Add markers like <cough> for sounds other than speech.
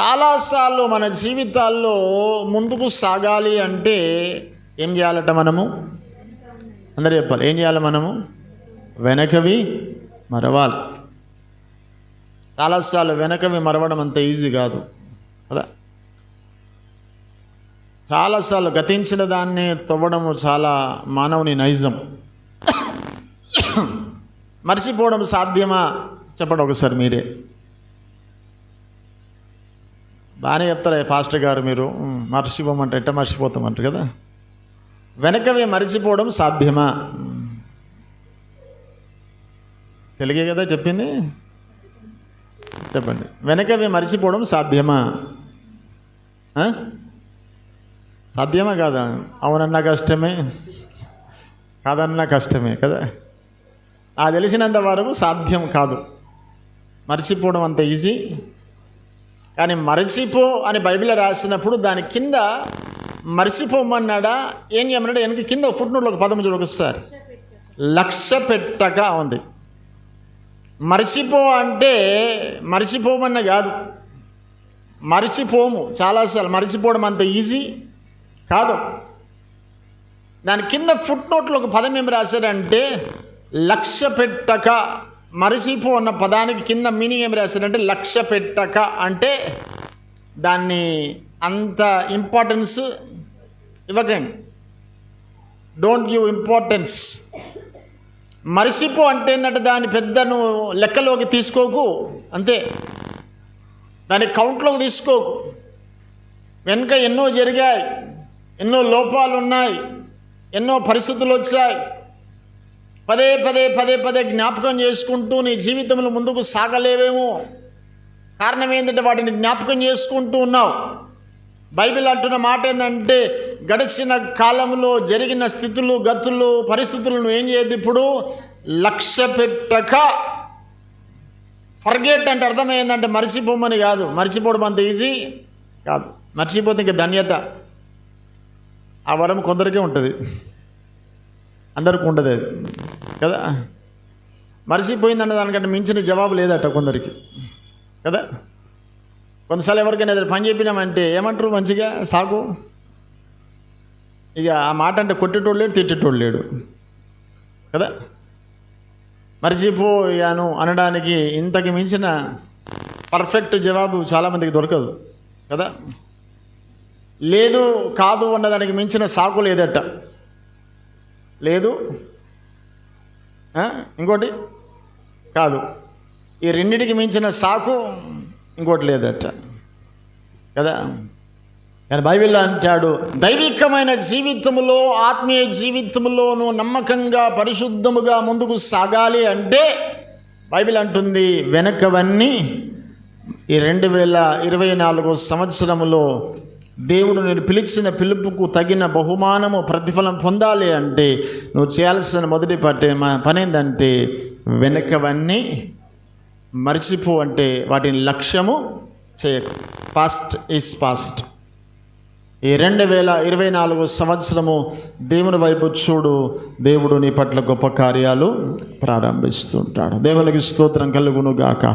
చాలాసార్లు మన జీవితాల్లో ముందుకు సాగాలి అంటే ఏం చేయాలట మనము? అందరూ చెప్పాలి. ఏం చేయాలి మనము? వెనకవి మరవాలి. చాలాసార్లు వెనకవి మరవడం అంత ఈజీ కాదు. కదా? చాలాసార్లు గతించిన దాన్ని తవ్వడము చాలా మానవుని నైజం. <coughs> మర్చిపోవడం సాధ్యమా? చెప్పడం ఒకసారి మీరే. బాగానే చెప్తారు పాస్టర్ గారు మీరు. మర్చిపోమంటే ఎట్ట మర్చిపోతామంటారు కదా? వెనకవి మర్చిపోవడం సాధ్యమా? తెలుగే కదా చెప్పింది? చెప్పండి. వెనకవి మర్చిపోవడం సాధ్యమా? సాధ్యమా కాదా? అవునన్నా కష్టమే. కాదన్నా కష్టమే కదా? ఆ తెలిసినంత వరకు సాధ్యం కాదు. మర్చిపోవడం అంత ఈజీ. కానీ మరచిపో అని బైబిల్ రాసినప్పుడు దాని కింద మర్చిపోమన్నాడా? ఏం చేయమన్నాడా? వెనక కింద ఫుట్ నోట్లో ఒక పదం చూడొకసారి లక్ష పెట్టక ఉంది. మర్చిపో అంటే మర్చిపోమన్న కాదు. మరచిపోము. చాలాసార్లు మర్చిపోవడం అంత ఈజీ కాదు. దాని కింద ఫుట్ నోట్లో ఒక పదం ఏం రాశారంటే లక్ష్య పెట్టక మరిచిపో అన్న పదానికి కింద మీనింగ్ ఏం రాశారంటే లక్ష్య పెట్టక అంటే దాన్ని అంత ఇంపార్టెన్స్ ఇవ్వకండి. డోంట్ గివ్ ఇంపార్టెన్స్ మరిసిపో అంటే ఏంటంటే దాని పెద్ద నువ్వు లెక్కలోకి తీసుకోకు అంతే. దాన్ని కౌంట్లోకి తీసుకోకు. వెనుక ఎన్నో జరిగాయి ఎన్నో లోపాలు ఉన్నాయి ఎన్నో పరిస్థితులు వచ్చాయి. పదే పదే పదే పదే జ్ఞాపకం చేసుకుంటూ నీ జీవితంలో ముందుకు సాగలేవేమో. కారణం ఏంటంటే వాటిని జ్ఞాపకం చేసుకుంటూ ఉన్నావు. బైబిల్ అంటున్న మాట ఏంటంటే గడిచిన కాలంలో జరిగిన స్థితులు గతులు పరిస్థితులను ఏం చేయదు ఇప్పుడు? లక్ష్య పెట్టక. ఫర్గెట్ అంటే అర్థం ఏంటంటే మర్చిపోమని కాదు. మర్చిపోవడం అంత ఈజీ కాదు. మర్చిపోతే ఇంకా ధన్యత. ఆ వరం కొందరికే ఉంటుంది. అందరికీ ఉండదు. కదా? మర్చిపోయిందన్న దానికంటే మించిన జవాబు లేదట కొందరికి. కదా? కొంతసార్లు ఎవరికైనా ఏదైనా పని చెప్పినామంటే ఏమంటారు మంచిగా? సాగు ఇక ఆ మాట అంటే కొట్టేటోడు లేడు తిట్టేటోడు లేడు. కదా? మర్చిపోయాను అనడానికి ఇంతకు మించిన పర్ఫెక్ట్ జవాబు చాలామందికి దొరకదు. కదా? లేదు కాదు అన్నదానికి మించిన సాకు లేదట. లేదు? ఇంకోటి? కాదు. ఈ రెండింటికి మించిన సాకు ఇంకోటి లేదట. కదా? కానీ బైబిల్లో అంటాడు దైవికమైన జీవితంలో ఆత్మీయ జీవితంలోనూ నమ్మకంగా పరిశుద్ధముగా ముందుకు సాగాలి అంటే బైబిల్ అంటుంది వెనకవన్నీ ఈ రెండు వేల ఇరవై నాలుగు సంవత్సరములో దేవుడు నేను పిలిచిన పిలుపుకు తగిన బహుమానము ప్రతిఫలం పొందాలి అంటే నువ్వు చేయాల్సిన మొదటి పట్టే పని ఏంటంటే వెనకవన్నీ మర్చిపో అంటే వాటిని లక్ష్యము చేయ పాస్ట్ ఈజ్ పాస్ట్ ఈ రెండు వేల ఇరవై నాలుగు సంవత్సరము దేవుని వైపు చూడు. దేవుడు నీ పట్ల గొప్ప కార్యాలు ప్రారంభిస్తుంటాడు. దేవునికి స్తోత్రం కలుగును గాక.